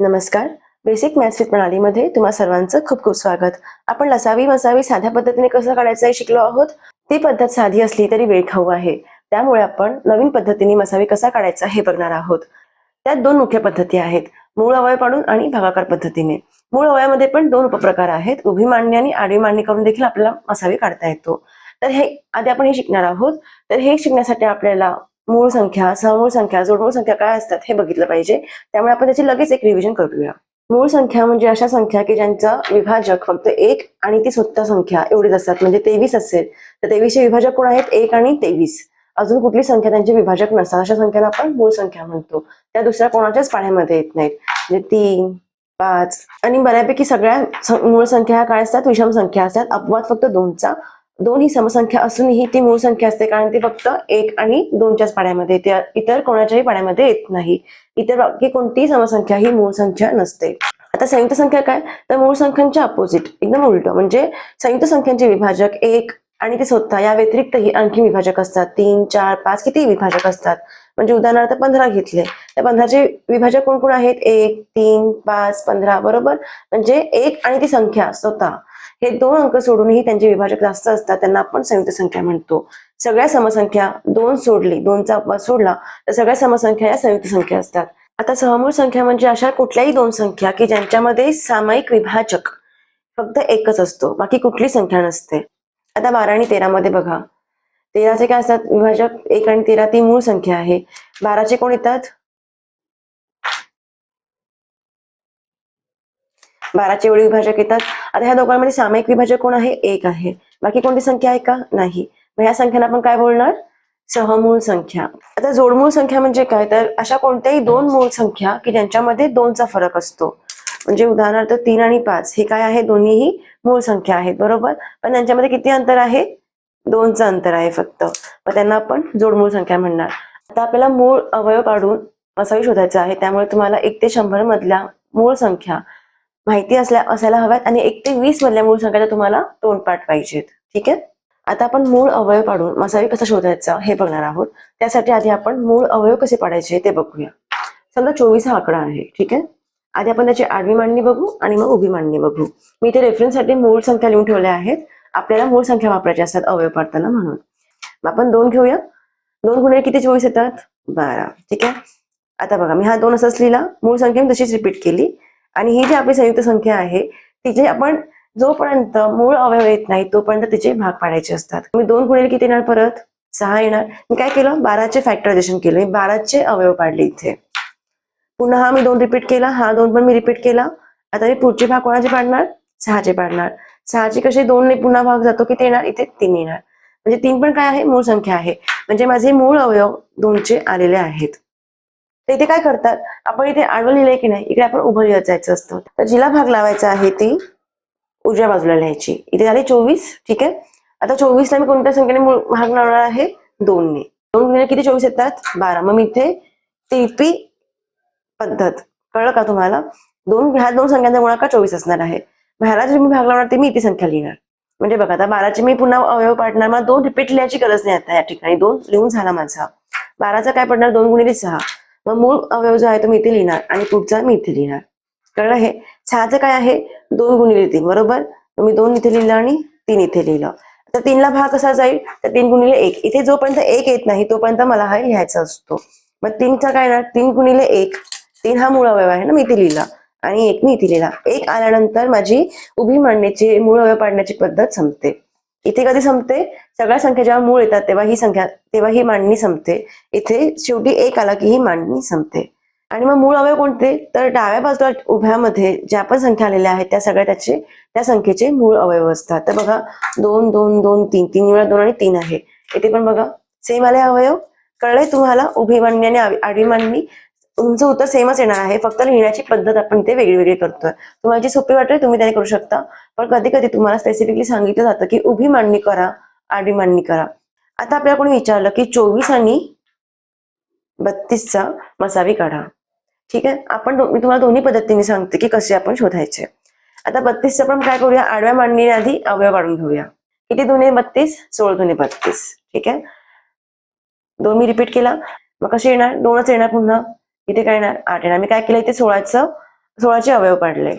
नमस्कार. Basic maths with प्रणालीमध्ये तुम्हा सर्वांचं खूप खूप स्वागत. आपण लसावी मसावी साध्या पद्धतीने कसं काढायचं हे शिकलो आहोत? ती पद्धत साधी असली तरी वेळ खाऊ आहे. त्यामुळे आपण नवीन पद्धतीने मसावी कसा काढायचा हे बघणार आहोत. त्यात दोन मुख्य पद्धती आहेत. मूळ अवय पाडून आणि भागाकार पद्धतीने. मूळ अवयामध्ये पण दोन उपप्रकार आहेत. उभी मांडणी आणि आडवी मांडणी करून देखील आपल्याला मसावी काढता येतो. तर हे आधी आपण हे शिकणार आहोत. तर हे शिकण्यासाठी आपल्याला मूळ संख्या समूळ संख्या जोडमूळ संख्या काय असतात हे बघितलं पाहिजे. त्यामुळे आपण त्याची लगेच एक रिव्हिजन करूया. मूळ संख्या म्हणजे अशा संख्या की ज्यांचा विभाजक फक्त एक आणि ती स्वतः संख्या एवढीच असतात. म्हणजे तेवीस असेल तर तेवीसचे विभाजक कोण आहेत? एक आणि तेवीस. अजून कुठली संख्या त्यांचे विभाजक नसतात. अशा संख्याला आपण मूळ संख्या म्हणतो. त्या दुसऱ्या कोणाच्याच पाण्यामध्ये येत नाहीत. म्हणजे तीन पाच आणि बऱ्यापैकी सगळ्या मूळ संख्या काय असतात? विषम संख्या असतात. अपवाद फक्त दोनचा. दोन्ही समसंख्या असूनही ती मूळ संख्या असते. कारण ती फक्त एक आणि दोनच्याच पाड्यामध्ये येते इतर कोणाच्याही पाड्यामध्ये येत नाही. इतर बाकी कोणतीही समसंख्या ही मूळ संख्या नसते. आता संयुक्त संख्या काय? तर मूळ संख्यांच्या अपोजिट एकदम उलट. म्हणजे संयुक्त संख्यांचे विभाजक एक आणि ते स्वतः या व्यतिरिक्तही आणखी विभाजक असतात. तीन चार पाच किती विभाजक असतात. म्हणजे उदाहरणार्थ पंधरा घेतले. त्या पंधराचे विभाजक कोण कोण आहेत? एक तीन पाच पंधरा बरोबर? म्हणजे एक आणि ती संख्या स्वतः. हे दोन अंक सोडूनही त्यांचे विभाजक जास्त असतात त्यांना आपण संयुक्त संख्या म्हणतो. सगळ्या समसंख्या दोन सोडली दोनचा अपवाद सोडला तर सगळ्या समसंख्या या संयुक्त संख्या असतात. आता सहमूळ संख्या म्हणजे अशा कुठल्याही दोन संख्या की ज्यांच्यामध्ये सामायिक विभाजक फक्त एकच असतो बाकी कुठली संख्या नसते. आता बारा आणि तेरा मध्ये बघा. तेराचे काय असतात? विभाजक एक आणि तेरा ती मूळ संख्या आहे. बाराचे कोण येतात? बाराचे एवढे विभाजक येतात. आता ह्या दोघांमध्ये सामायिक विभाजक कोण आहे? एक आहे. बाकी कोणती संख्या आहे का? नाही. मग ह्या संख्यांना आपण काय बोलणार? सहमूळ संख्या. आता जोडमूळ संख्या म्हणजे काय? तर अशा कोणत्याही दोन मूळ संख्या की ज्यांच्यामध्ये दोनचा फरक असतो. म्हणजे उदाहरणार्थ तीन आणि पाच हे काय आहे? दोन्हीही मूळ संख्या आहेत. बरोबर? पण त्यांच्यामध्ये किती अंतर आहे? दोनचं अंतर आहे फक्त. मग त्यांना आपण जोडमूळ संख्या म्हणणार. आता आपल्याला मूळ अवयव काढून असावी शोधायचा आहे. त्यामुळे तुम्हाला एक ते शंभर मधल्या मूळ संख्या माहिती असल्या असायला हव्यात आणि एक ते वीस मधल्या मूळ संख्याचा तुम्हाला तोंडपाठ पाहिजेत. ठीक आहे? आता आपण मूळ अवयव पाडून मसावी कसा शोधायचा हे बघणार आहोत. त्यासाठी आधी आपण मूळ अवयव कसे पाडायचे ते बघूया. समजा चोवीस हा आकडा आहे. ठीक आहे? आधी आपण त्याची आडवी मांडणी बघू आणि मग उभी मांडणी बघू. मी इथे रेफरन्ससाठी मूळ संख्या लिहून ठेवल्या आहेत. आपल्याला मूळ संख्या वापरायच्या असतात अवयव पाडताना म्हणून. मग आपण दोन घेऊया. दोन गुणिले किती चोवीस येतात? बारा. ठीक आहे? आता बघा मी हा दोन असाच लिहिला. मूळ संख्या मी तशीच रिपीट केली. आणि ही जी आपली संयुक्त संख्या आहे तिचे आपण जोपर्यंत मूळ अवयव येत नाही तोपर्यंत तिचे भाग पाडायचे असतात. मी दोन गुणिले किती येणार परत? सहा येणार. मी काय केलं? बाराचे फॅक्टरायझेशन केलं. मी बाराचे अवयव पाडले इथे. पुन्हा हा मी दोन रिपीट केला. हा दोन पण मी रिपीट केला. आता मी पुढचे भाग कोणाचे पाडणार? सहाचे पाडणार. सहाचे कसे दोन पुन्हा भाग जातो किती येणार इथे तीन येणार. म्हणजे तीन पण काय आहे? मूळ संख्या आहे. म्हणजे माझे मूळ अवयव दोनचे आलेले आहेत. तर इथे काय करतात? आपण इथे आडवं लिहिलंय की नाही? इकडे आपण उभं लिहत जायचं असतं. तर जिला भाग लावायचा आहे ती उजव्या बाजूला लिहायची. इथे झाली चोवीस ठीक आहे? आता चोवीसला मी कोणत्या संख्येने मूळ भाग लावणार आहे? दोनने. दोन गुणिले किती चोवीस येतात? बारा. मग मी इथे तिरपी पद्धत. कळलं का तुम्हाला? दोन ह्या दोन संख्यांचा गुणाकार चोवीस असणार आहे. मग मी भाग लावणार ते मी इथे संख्या लिहिणार. म्हणजे बघा आता बाराचे मी पुन्हा अवयव पाडणार मला दोन रिपीट लिहायची गरज नाही आता या ठिकाणी. दोन लिहून झाला माझा. बाराचा काय पडणार? दोन गुणिले सहा. मग मूळ अवयव जो आहे तो मी इथे लिहिणार आणि पुढचा मी इथे लिहिणार. कळलं हे? सहाचं काय आहे? दोन गुणिले तीन. बरोबर? मी दोन इथे लिहिलं आणि तीन इथे लिहिलं. तर तीनला भाग कसा जाईल? तर तीन गुणिले एक. इथे जोपर्यंत एक येत नाही तोपर्यंत मला हा लिहायचा असतो. मग तीनचा काय येणार? तीन गुणिले एक. तीन हा मूळ अवयव आहे ना मी इथे लिहिला. आणि एक मी इथे लिहिला एक आल्यानंतर माझी उभी मांडण्याची मूळ अवयव पाडण्याची पद्धत संपते. इथे कधी संपते? सगळ्या संख्या जेव्हा मूळ येतात तेव्हा ही संख्या तेव्हा ही मांडणी संपते. इथे शेवटी एक आला की ही मांडणी संपते. आणि मग मूळ अवयव कोणते? तर डाव्या बाजूला उभ्यामध्ये ज्या पण संख्या आलेल्या आहेत त्या सगळ्या त्याचे त्या संख्येचे मूळ अवयव असतात. तर बघा दोन दोन दोन तीन तीन वेळा दोन आणि तीन आहे. इथे पण बघा सेम आले अवयव. कळलंय तुम्हाला? उभी मांडणी आणि आडवी मांडणी. तुमचं उत्तर सेमच येणार आहे. फक्त लिहिण्याची पद्धत आपण ते वेगळी वेगळी करतोय. तुम्हाला जी सोपी वाटेल तुम्ही त्याने करू शकता. पण कधी कधी तुम्हाला स्पेसिफिकली सांगितलं जातं की उभी मांडणी करा आडवी मांडणी करा. आता आपल्याला कोणी विचारलं की चोवीस आणि बत्तीसचा मसावी काढा. ठीक आहे? आपण दो- मी तुम्हाला दोन्ही पद्धतीने सांगते की कसे आपण शोधायचे. आता बत्तीसचं आपण काय करूया? आडव्या मांडणी आधी अवयव काढून घेऊया. किती दोन्ही? बत्तीस सोळ दोन्ही बत्तीस. ठीक आहे? दोन मी रिपीट केला. मग कसे येणार? दोनच येणार पुन्हा. इथे काय येणार आठ येणार मी काय केलं इथे सोळाचं सोळाचे अवयव पाडले.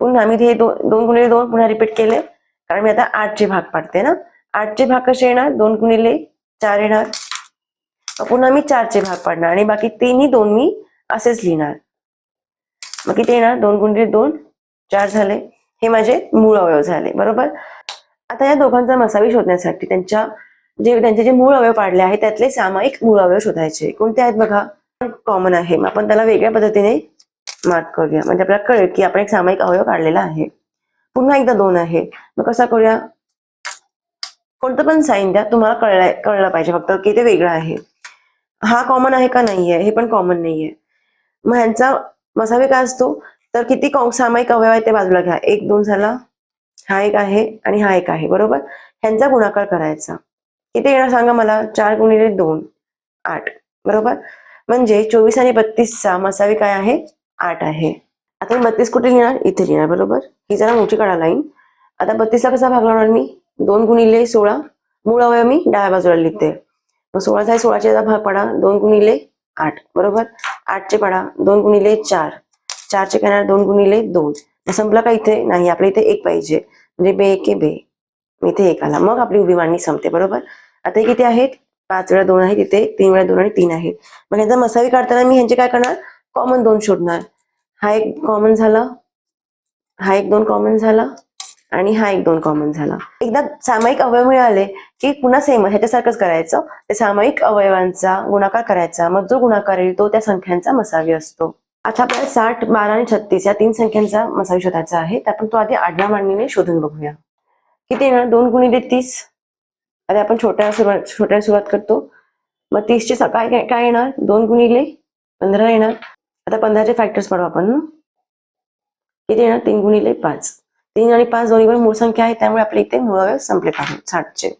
पुन्हा मी हे दोन दोन गुणिले दोन पुन्हा रिपीट केले. कारण मी आता आठचे भाग पाडते ना. आठचे भाग कसे येणार? दोन गुणिले चार येणार. पुन्हा मी चारचे भाग पाडणार आणि बाकी तिन्ही दोन मी असेच लिहिणार. मग किती येणार? दोन गुणिले दोन चार झाले. हे माझे मूळ अवयव झाले. बरोबर? आता या दोघांचा मसावी शोधण्यासाठी त्यांच्या जे त्यांचे जे मूळ अवयव पाडले आहेत त्यातले सामायिक मूळ अवयव शोधायचे. कोणते आहेत बघा? कॉमन आहे. मग आपण त्याला वेगळ्या पद्धतीने मार्क करूया. म्हणजे आपल्याला कळेल की आपण एक सामायिक अवयव काढलेला आहे. पुन्हा एकदा दोन आहे. मग कसा करूया? कोणतं पण साईन द्या. तुम्हाला कळलाय कळलं पाहिजे. फक्त की ते वेगळं आहे. हा कॉमन आहे का नाहीये? हे पण कॉमन नाहीये. मग ह्यांचा मसावे काय असतो? तर किती कॉ- सामायिक अवयव आहे ते बाजूला घ्या. एक दोन झाला. हा एक आहे आणि हा एक आहे. बरोबर? ह्यांचा गुणाकार करायचा. किती येणार सांगा मला? चार गुणिले दोन. आठ. बरोबर? म्हणजे चोवीस आणि बत्तीसचा मसावी काय आहे? आठ आहे. आता मी बत्तीस कुठे लिहिणार? इथे लिहिणार बरोबर? ही जरा मोठी काढा लाईन आता बत्तीसला कसा भाग लावणार मी? दोन गुणिले सोळा. मूळ अवयव मी डाव्या बाजूला लिहिते. मग सोळाचा आहे सोळाचे भाग पडा. दोन गुणिले आठ बरोबर? आठचे पडा. दोन गुणिले चार. चारचे करणार दोन गुणिले दोन. संपला का इथे? नाही आपल्या इथे एक पाहिजे. म्हणजे बे एके बे. इथे एक आला. मग आपली उभी मांडणी संपते बरोबर? आता हे किती आहेत? पाच वेळा दोन आहे तिथे तीन वेळा दोन आणि तीन आहेत. मग यांचा मसावी काढताना मी ह्यांचे काय करणार? कॉमन दोन शोधणार. हा एक कॉमन झाला. हा एक दोन कॉमन झाला. आणि हा एक दोन कॉमन झाला. एकदा सामायिक अवयव मिळाले की पुन्हा सेम ह्याच्यासारखंच करायचं. ते सामायिक अवयवांचा गुणाकार करायचा. मग जो गुणाकार येईल तो त्या संख्यांचा मसावी असतो. आता आपल्याला साठ बारा आणि छत्तीस या तीन संख्यांचा मसावी शोधायचा आहे. तर आपण तो आधी आडव्या मांडणीने शोधून बघूया. किती येणार? दोन गुणिले तीस. आता आपण छोट्या सुरुवात छोट्या सुरुवात करतो. मग तीसची सकाळ काय काय येणार? दोन गुणिले पंधरा येणार. आता पंधराचे फॅक्टर्स पाडू आपण. ना किती येणार? तीन गुणिले पाच. तीन आणि पाच दोन्ही पण मूळ संख्या आहे त्यामुळे आपल्या इथे मूळ संपले पाहिजे साठचे.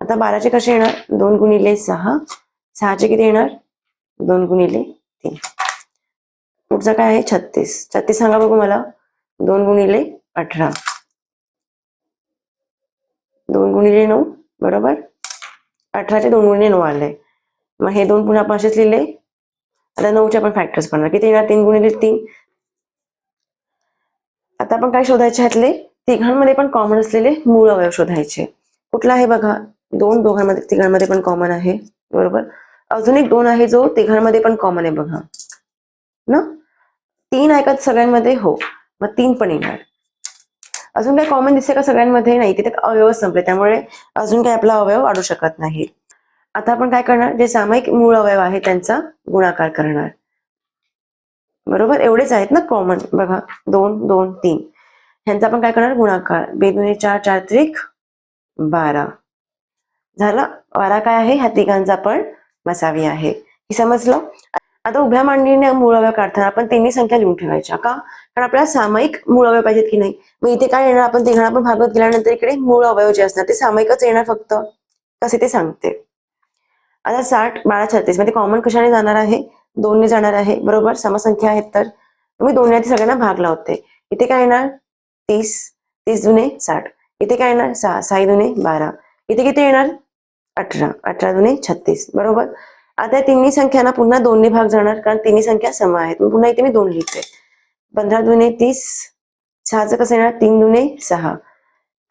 आता बाराचे कसे येणार? दोन गुणिले सहा. सहाचे किती येणार? दोन गुणिले तीन. पुढचा काय आहे? छत्तीस. छत्तीस सांगा बघू मला. दोन गुणिले अठरा. दोन गुणिले नऊ. बरोबर? अठराचे दोन गुणिले नऊ आले मग हे दोन पुन्हा आपण असेच लिहिले. आता नऊचे आपण फॅक्टर्स पडणार किती येणार? तीन गुणिले तीन. आता आपण काय शोधायचे ह्यातले? तिघांमध्ये पण कॉमन असलेले मूळ अवयव शोधायचे. कुठला आहे बघा? दोन दोघांमध्ये तिघांमध्ये पण कॉमन आहे. बरोबर? अजून एक दोन आहे जो तिघांमध्ये पण कॉमन आहे बघा. ना? तीन आहे का सगळ्यांमध्ये? हो. मग तीन पण येणार. अजून काही कॉमन दिसते का सगळ्यांमध्ये? नाही तिथे अवयव संपले. त्यामुळे अजून काही आपला अवयव वाढू शकत नाही. आता आपण काय करणार? जे सामायिक मूळ अवयव आहे त्यांचा गुणाकार करणार. बरोबर? एवढेच आहेत ना कॉमन बघा दोन दोन तीन. ह्यांचा आपण काय करणार? गुणाकार. बेदुने चार चार त्रिक बारा. झालं? बारा काय आहे? ह्या तिघांचा पण मसावी आहे. हे समजलं? आता उभ्या मांडणीने मूळ अवयव काढताना आपण तिन्ही संख्या लिहून ठेवायच्या का? कारण आपल्याला सामायिक मूळ अवयव पाहिजेत की नाही? मग इथे काय येणार? आपण तिघांना पण भागवत गेल्यानंतर इकडे मूळ अवयव जे असणार ते सामायिकच येणार फक्त. कसे ते सांगते. आता साठ बारा छत्तीसमध्ये कॉमन कशाने जाणार आहे? दोनने जाणार आहे. बरोबर? समसंख्या आहेत तर. मी दोन सगळ्यांना भाग लावते. इथे काय येणार? तीस. तीस दुने साठ. इथे काय येणार? सहा. सहा दुने बारा. इथे किती येणार? अठरा. अठरा दुने छत्तीस. बरोबर? आता तिन्ही संख्यांना पुन्हा दोनने भाग जाणार कारण तिन्ही संख्या सम आहेत. मग पुन्हा इथे मी दोन लिहिते. पंधरा दुने तीस सहाचं कसं येणार? तीन दुने सहा.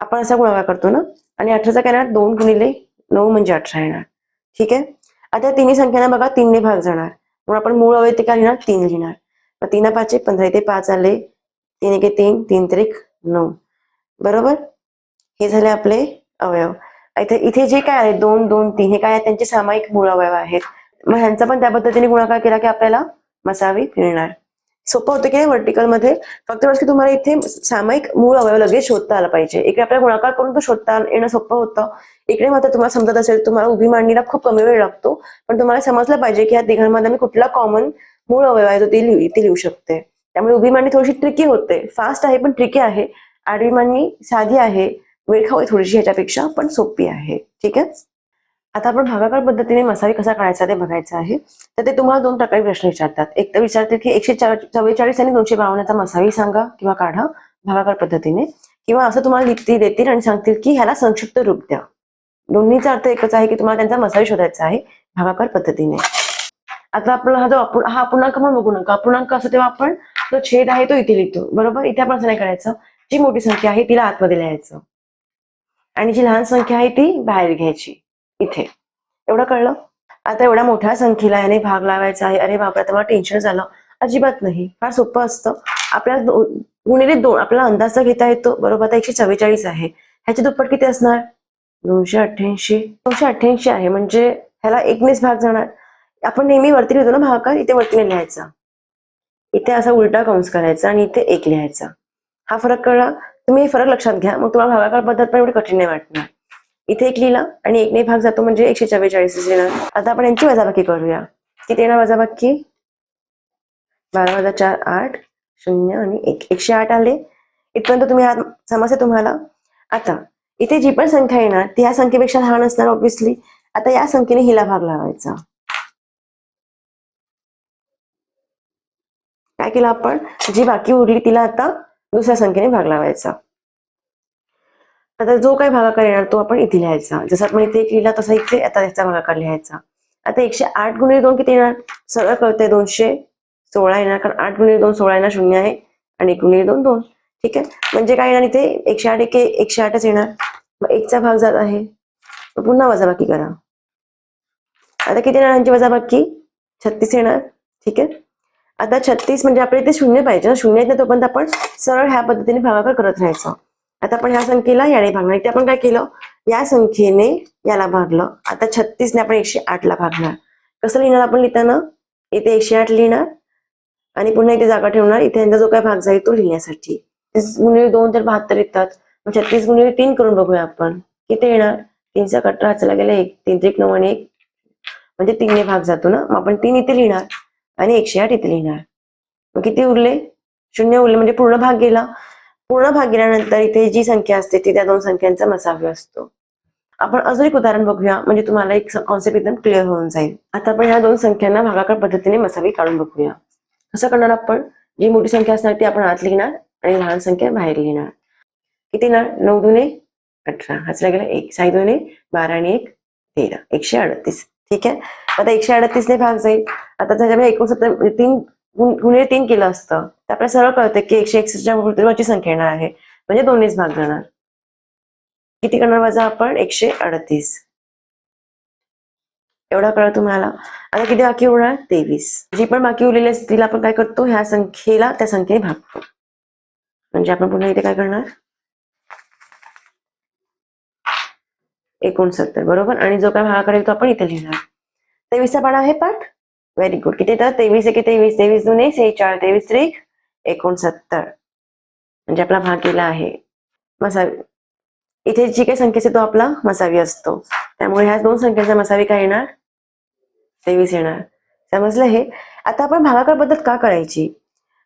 आपण असा गुणाकार करतो ना? आणि अठराचा काय येणार? दोन गुणिले नऊ म्हणजे अठरा येणार. ठीक आहे? आता तिन्ही संख्यांना बघा तीनने भाग जाणार. म्हणून आपण मूळ अवयव ते काय लिहिणार? तीन लिहिणार. मग तीन पाचशे पंधरा इथे पाच आले. तीन एके तीन तीन त्रिक नऊ. बरोबर? हे झाले आपले अवयव. इथे इथे जे काय आहे दोन दोन तीन हे काय आहे? त्यांचे सामायिक मूळ अवयव आहेत. मग ह्यांचा पण त्या पद्धतीने गुणाकार केला की आपल्याला मसावी मिळणार. सोपं होतं की नाही मध्ये फक्त की तुम्हाला इथे सामायिक मूळ अवयव लगेच शोधता आला पाहिजे. इकडे आपल्याला गुणाकार करून तो शोधता येणं सोपं होतं. इकडे मात्र तुम्हाला समजत असेल तुम्हाला उभी मांडणीला खूप कमी वेळ लागतो. पण तुम्हाला समजलं पाहिजे की या तिघांमध्ये मी कुठला कॉमन मूळ अवयव आहे तो ते लिहू लिहू शकते. त्यामुळे उभी मांडणी थोडीशी ट्रिकी होते. फास्ट आहे पण ट्रिकी आहे. आडवी मांडणी साधी आहे. वेळ खाऊ थोडीशी ह्याच्यापेक्षा पण सोपी आहे. ठीक आहे? आता आपण भागाकार पद्धतीने मसावी कसा काढायचा ते बघायचं आहे. तर ते तुम्हाला दोन प्रकारे प्रश्न विचारतात. एक तर विचारते की एकशे चव्वेचाळीस आणि दोनशे बावन्नचा मसावी सांगा किंवा काढा भागाकार पद्धतीने. किंवा असं तुम्हाला लिहिती देतील आणि सांगतील की ह्याला संक्षिप्त रूप द्या. दोन्हीचा अर्थ एकच आहे की तुम्हाला त्यांचा मसावी शोधायचा आहे भागाकार पद्धतीने. आता आपला हा जो अपूर्ण हा अपूर्णांक म्हणून बघू नका. अपूर्णांक असतो तेव्हा आपण जो छेद आहे तो इथे लिहितो. बरोबर? इथे आपण असं नाही करायचं. जी मोठी संख्या आहे तिला आतमध्ये लिहायचं. आणि जी लहान संख्या आहे ती बाहेर घ्यायची. इथे. एवढं कळलं? आता एवढ्या मोठ्या संख्येला याने भाग लावायचा आहे. अरे बापरे आता मला टेन्शन झालं. अजिबात नाही. फार सोपं असतं. आपल्याला गुणिले दोन आपल्याला अंदाज घेता येतो. बरोबर आता एकशे चव्वेचाळीस आहे. ह्याची दुप्पट किती असणार? दोनशे अठ्ठ्याऐंशी. दोनशे अठ्ठ्याऐंशी आहे. म्हणजे ह्याला एकनेच भाग जाणार. आपण नेहमी वरती लिहितो ना भागाकार इथे वरतीने लिहायचा. इथे असा उलटा कंस करायचा आणि इथे एक लिहायचा. हा फरक कळला? तुम्ही हे फरक लक्षात घ्या. मग तुम्हाला भागाकार पद्धत पण एवढी कठीण नाही वाटणार. इथे एक लिहिला आणि एकने भाग जातो म्हणजे एकशे चव्वेचाळीस येणार आता आपण यांची वजाबाकी करूया. किती येणार वजाबाकी? बारा वजा चार आठ शून्य आणि एक. एकशे आठ आले. इथपर्यंत तुम्ही हा समजते तुम्हाला. आता इथे जी पण संख्या येणार ती ह्या संख्येपेक्षा लहान असणार ऑब्विसली आता या संख्येने हिला भाग लावायचा. काय केलं आपण? जी बाकी उरली तिला आता दुसऱ्या संख्येने भाग लावायचा. आता जो काही भागाकार येणार तो आपण इथे लिहायचा. जसं आपण इथे एक लिहिला तसा इथे आता त्याचा भागाकार लिहायचा. आता एकशे आठ गुणिले दोन किती येणार? सरळ कळतंय दोनशे सोळा येणार कारण आठ गुणिले दोन सोळा येणार शून्य आहे आणि एक गुणिले दोन दोन. ठीक आहे? म्हणजे काय येणार इथे? एकशे आठ एक एकशे आठच येणार. मग एकचा भाग जात आहे. मग पुन्हा वजाबाकी करा. आता किती येणार यांची वजाबाकी? छत्तीस येणार. ठीक आहे? आता छत्तीस म्हणजे आपल्या इथे शून्य पाहिजे ना? शून्य येत नाही तोपर्यंत आपण सरळ ह्या पद्धतीने भागाकार करत राहायचं. आता आपण ह्या संख्येला याने भागणार. इथे आपण काय केलं? या संख्येने याला भागलं. आता छत्तीसने आपण एकशे आठला भागणार. कसं लिहिणार आपण लिहिताना? इथे एकशे आठ लिहिणार. आणि पुन्हा इथे जागा ठेवणार. इथे यांचा जो काय भाग जाईल तो लिहिण्यासाठी. गुणिले दोन तर बहात्तर येतात. मग छत्तीस गुणिले तीन करून बघूया आपण. किती येणार? तीनचा कट्टा असायला गेला एक. तीन त्रिक नऊ आणि एक. म्हणजे तीनने भाग जातो ना? मग आपण तीन इथे लिहिणार आणि एकशे आठ इथे लिहिणार. मग किती उरले? शून्य उरले. म्हणजे पूर्ण भाग गेला. पूर्ण भाग गेल्यानंतर इथे जी संख्या असते ती त्या दोन संख्यांचा मसावी असतो. आपण अजून एक उदाहरण बघूया म्हणजे तुम्हाला एक कॉन्सेप्ट एकदम क्लिअर होऊन जाईल. आता आपण ह्या दोन संख्यांना भागाकार पद्धतीने मसावी काढून बघूया. कसं करणार आपण? जी मोठी संख्या असणार ती आपण आत लिहिणार आणि लहान संख्या बाहेर लिहिणार. किती ना नऊ दुने अठरा. हसला गेला एक. साई दोने बारा आणि एक तेरा. एकशे अडतीस. ठीक आहे? आता एकशे अडतीसने भाग जाईल. आता त्याच्यामध्ये एकोणसत्तर तीन गुण- गुणिले तीन केलं असतं. तर आपल्याला सरळ कळतं की एकशे एकसष्टच्या वरची संख्या येणार आहे. म्हणजे दोन्हीच भाग जाणार. किती करणार वजा आपण? एकशे अडतीस. एवढा कळलं तुम्हाला? आता किती बाकी उरणार तेवीस. जी पण बाकी उरलेली असते तिला आपण काय करतो? ह्या संख्येला त्या संख्येने भागतो. म्हणजे आपण पुन्हा इथे काय करणार? एकोणसत्तर. बरोबर? आणि जो काय भागाकडे तो आपण इथे लिहिणार. तेवीसचा पाडा आहे पाठ. व्हेरी गुड किती तर तेवीस एके तेवीस तेवीस दोन सेहेचाळ तेवीस त्रिक एकोणसत्तर म्हणजे आपला भाग गेला आहे मसावी इथे जी काही संख्या असते तो आपला मसावी असतो त्यामुळे ह्या दोन संख्यांचा मसावी काय येणार तेवीस येणार समजलं हे आता आपण भागाकार पद्धत का करायची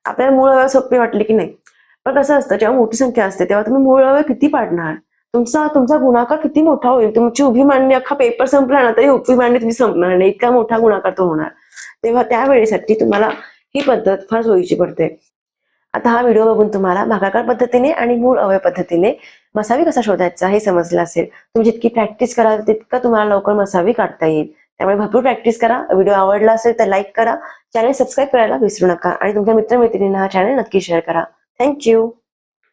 आपल्याला मूळ अवयव सोपी वाटली की नाही पण कसं असतं जेव्हा मोठी संख्या असते तेव्हा तुम्ही मूळ अवयव किती पाडणार तुमचा तुमचा गुणाकार किती मोठा होईल तुमची उभी मांडणी अख्खा पेपर संपला ना तरी उभी मांडणी तुम्ही संपणार नाही इतका मोठा गुणाकार तो होणार तेव्हा त्यावेळेसाठी तुम्हाला ही पद्धत फार सोयीची पडते. आता हा व्हिडिओ बघून तुम्हाला भागाकार पद्धतीने आणि मूळ अवयव पद्धतीने मसावी कसा शोधायचा हे समजलं असेल. तुम्ही जितकी प्रॅक्टिस कराल तितकं तुम्हाला लवकर मसावी काढता येईल. त्यामुळे भरपूर प्रॅक्टिस करा. व्हिडिओ आवडला असेल तर लाईक करा. चॅनल सबस्क्राईब करायला विसरू नका. आणि तुमच्या मित्रमैत्रिणींना हा चॅनल नक्की शेअर करा. थँक्यू